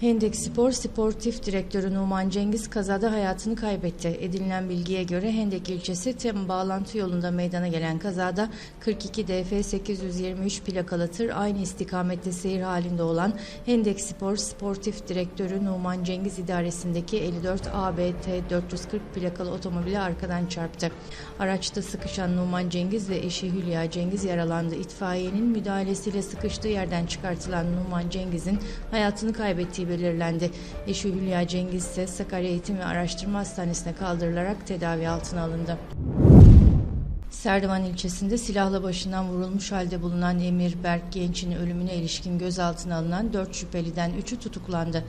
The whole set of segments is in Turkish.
Hendek Spor Sportif Direktörü Numan Cengiz kazada hayatını kaybetti. Edinilen bilgiye göre Hendek ilçesi Tem bağlantı yolunda meydana gelen kazada 42 DF 823 plakalı tır aynı istikamette seyir halinde olan Hendek Spor Sportif Direktörü Numan Cengiz idaresindeki 54 ABT 440 plakalı otomobile arkadan çarptı. Araçta sıkışan Numan Cengiz ve eşi Hülya Cengiz yaralandı. İtfaiyenin müdahalesiyle sıkıştığı yerden çıkartılan Numan Cengiz'in hayatını kaybettiği belirlendi. Eşi Hülya Cengiz ise Sakarya Eğitim ve Araştırma Hastanesi'ne kaldırılarak tedavi altına alındı. Serdivan ilçesinde silahla başından vurulmuş halde bulunan Emir Berk Genç'in ölümüne ilişkin gözaltına alınan 4 şüpheliden 3'ü tutuklandı.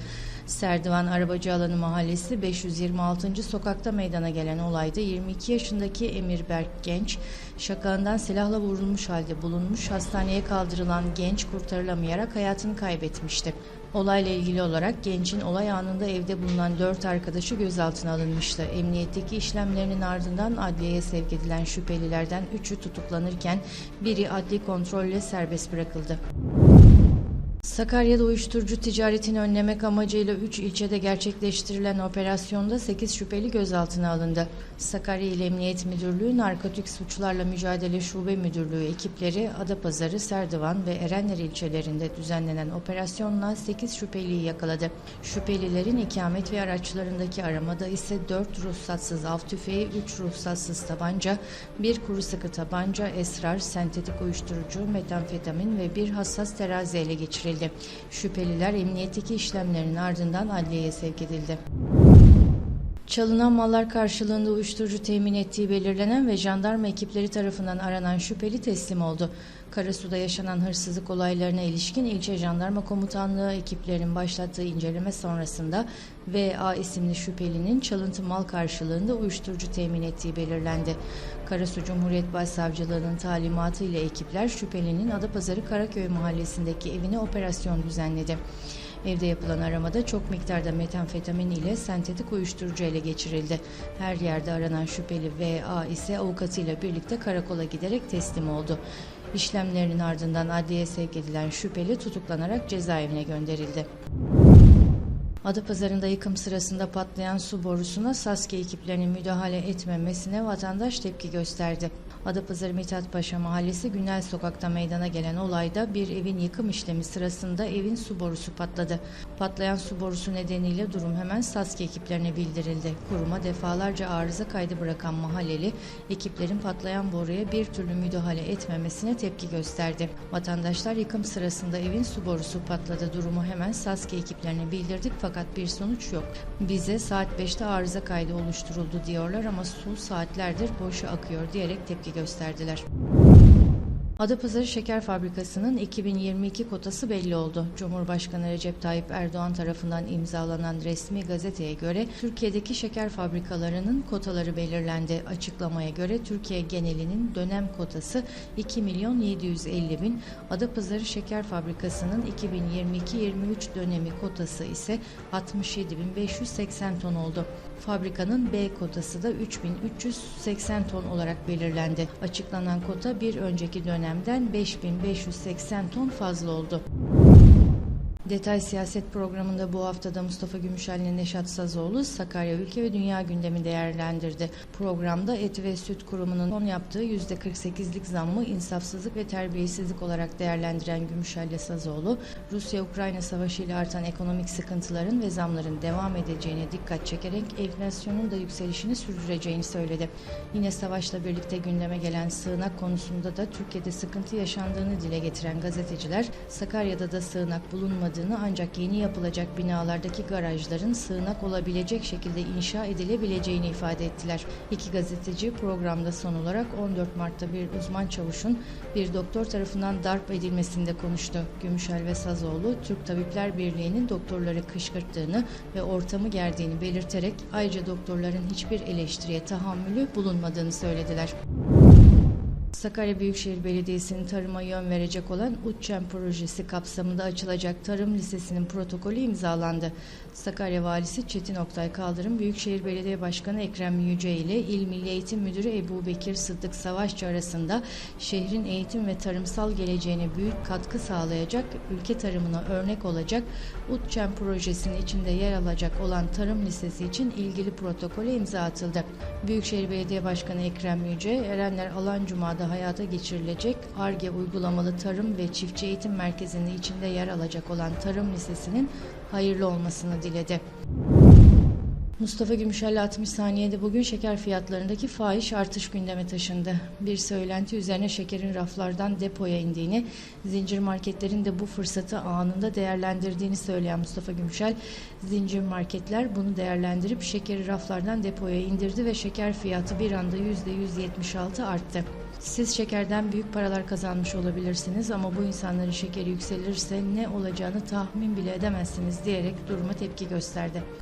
Serdivan Arabacı Alanı Mahallesi 526. sokakta meydana gelen olayda 22 yaşındaki Emir Berk Genç, şakağından silahla vurulmuş halde bulunmuş, hastaneye kaldırılan genç kurtarılamayarak hayatını kaybetmişti. Olayla ilgili olarak gençin olay anında evde bulunan dört arkadaşı gözaltına alınmıştı. Emniyetteki işlemlerinin ardından adliyeye sevk edilen şüphelilerden üçü tutuklanırken biri adli kontrolle serbest bırakıldı. Sakarya'da uyuşturucu ticaretini önlemek amacıyla 3 ilçede gerçekleştirilen operasyonda 8 şüpheli gözaltına alındı. Sakarya İl Emniyet Müdürlüğü Narkotik Suçlarla Mücadele Şube Müdürlüğü ekipleri Adapazarı, Serdivan ve Erenler ilçelerinde düzenlenen operasyonla 8 şüpheliyi yakaladı. Şüphelilerin ikamet ve araçlarındaki aramada ise 4 ruhsatsız av tüfeği, 3 ruhsatsız tabanca, 1 kuru sıkı tabanca, esrar, sentetik uyuşturucu, metamfetamin ve bir hassas terazi ele geçirildi. Şüpheliler emniyetteki işlemlerin ardından adliyeye sevk edildi. Çalınan mallar karşılığında uyuşturucu temin ettiği belirlenen ve jandarma ekipleri tarafından aranan şüpheli teslim oldu. Karasu'da yaşanan hırsızlık olaylarına ilişkin ilçe jandarma komutanlığı ekiplerinin başlattığı inceleme sonrasında VA isimli şüphelinin çalıntı mal karşılığında uyuşturucu temin ettiği belirlendi. Karasu Cumhuriyet Başsavcılığı'nın talimatı ile ekipler şüphelinin Adapazarı Karaköy mahallesindeki evine operasyon düzenledi. Evde yapılan aramada çok miktarda metamfetamin ile sentetik uyuşturucu ele geçirildi. Her yerde aranan şüpheli VA ise avukatıyla birlikte karakola giderek teslim oldu. İşlemlerinin ardından adliye sevk edilen şüpheli tutuklanarak cezaevine gönderildi. Adapazarı'nda yıkım sırasında patlayan su borusuna Saske ekiplerinin müdahale etmemesine vatandaş tepki gösterdi. Adapazarı Mithat Paşa Mahallesi Günel Sokak'ta meydana gelen olayda bir evin yıkım işlemi sırasında evin su borusu patladı. Patlayan su borusu nedeniyle durum hemen Saske ekiplerine bildirildi. Kuruma defalarca arıza kaydı bırakan mahalleli ekiplerin patlayan boruya bir türlü müdahale etmemesine tepki gösterdi. Vatandaşlar yıkım sırasında evin su borusu patladı durumu hemen Saske ekiplerine bildirdik fakat bir sonuç yok. Bize saat 5'te arıza kaydı oluşturuldu diyorlar ama su saatlerdir boşa akıyor diyerek tepki gösterdiler. Adapazarı Şeker Fabrikası'nın 2022 kotası belli oldu. Cumhurbaşkanı Recep Tayyip Erdoğan tarafından imzalanan resmi gazeteye göre Türkiye'deki şeker fabrikalarının kotaları belirlendi. Açıklamaya göre Türkiye genelinin dönem kotası 2 milyon 750 bin, Adapazarı Şeker Fabrikası'nın 2022-23 dönemi kotası ise 67 bin 580 ton oldu. Fabrikanın B kotası da 3380 ton olarak belirlendi. Açıklanan kota bir önceki dönemden 5580 ton fazla oldu. Detay Siyaset programında bu haftada Mustafa Gümüşel ile Neşat Sazoğlu Sakarya ülke ve dünya gündemi değerlendirdi. Programda Et ve Süt Kurumu'nun son yaptığı %48'lik zammı insafsızlık ve terbiyesizlik olarak değerlendiren Gümüşel ile Sazoğlu, Rusya-Ukrayna savaşı ile artan ekonomik sıkıntıların ve zamların devam edeceğine dikkat çekerek enflasyonun da yükselişini sürdüreceğini söyledi. Yine savaşla birlikte gündeme gelen sığınak konusunda da Türkiye'de sıkıntı yaşandığını dile getiren gazeteciler, Sakarya'da da sığınak bulunmadığı olmadığını ancak yeni yapılacak binalardaki garajların sığınak olabilecek şekilde inşa edilebileceğini ifade ettiler. İki gazeteci programda son olarak 14 Mart'ta bir uzman çavuşun bir doktor tarafından darp edilmesinde konuştu. Gümüşel ve Sazoğlu, Türk Tabipler Birliği'nin doktorları kışkırttığını ve ortamı gerdiğini belirterek ayrıca doktorların hiçbir eleştiriye tahammülü bulunmadığını söylediler. Sakarya Büyükşehir Belediyesi'nin tarıma yön verecek olan UÇEM projesi kapsamında açılacak Tarım Lisesi'nin protokolü imzalandı. Sakarya Valisi Çetin Oktay Kaldırım, Büyükşehir Belediye Başkanı Ekrem Yüce ile İl Milli Eğitim Müdürü Ebu Bekir Sıddık Savaşçı arasında şehrin eğitim ve tarımsal geleceğine büyük katkı sağlayacak, ülke tarımına örnek olacak UÇEM projesinin içinde yer alacak olan Tarım Lisesi için ilgili protokole imza atıldı. Büyükşehir Belediye Başkanı Ekrem Yüce, Erenler Alan Cuma'da hayata geçirilecek ARGE uygulamalı tarım ve çiftçi eğitim merkezinin içinde yer alacak olan Tarım Lisesi'nin hayırlı olmasını diledi. Mustafa Gümüşel 60 saniyede bugün şeker fiyatlarındaki fahiş artış gündeme taşındı. Bir söylenti üzerine şekerin raflardan depoya indiğini, zincir marketlerin de bu fırsatı anında değerlendirdiğini söyleyen Mustafa Gümüşel, zincir marketler bunu değerlendirip şekeri raflardan depoya indirdi ve şeker fiyatı bir anda %176 arttı. Siz şekerden büyük paralar kazanmış olabilirsiniz ama bu insanların şekeri yükselirse ne olacağını tahmin bile edemezsiniz diyerek duruma tepki gösterdi.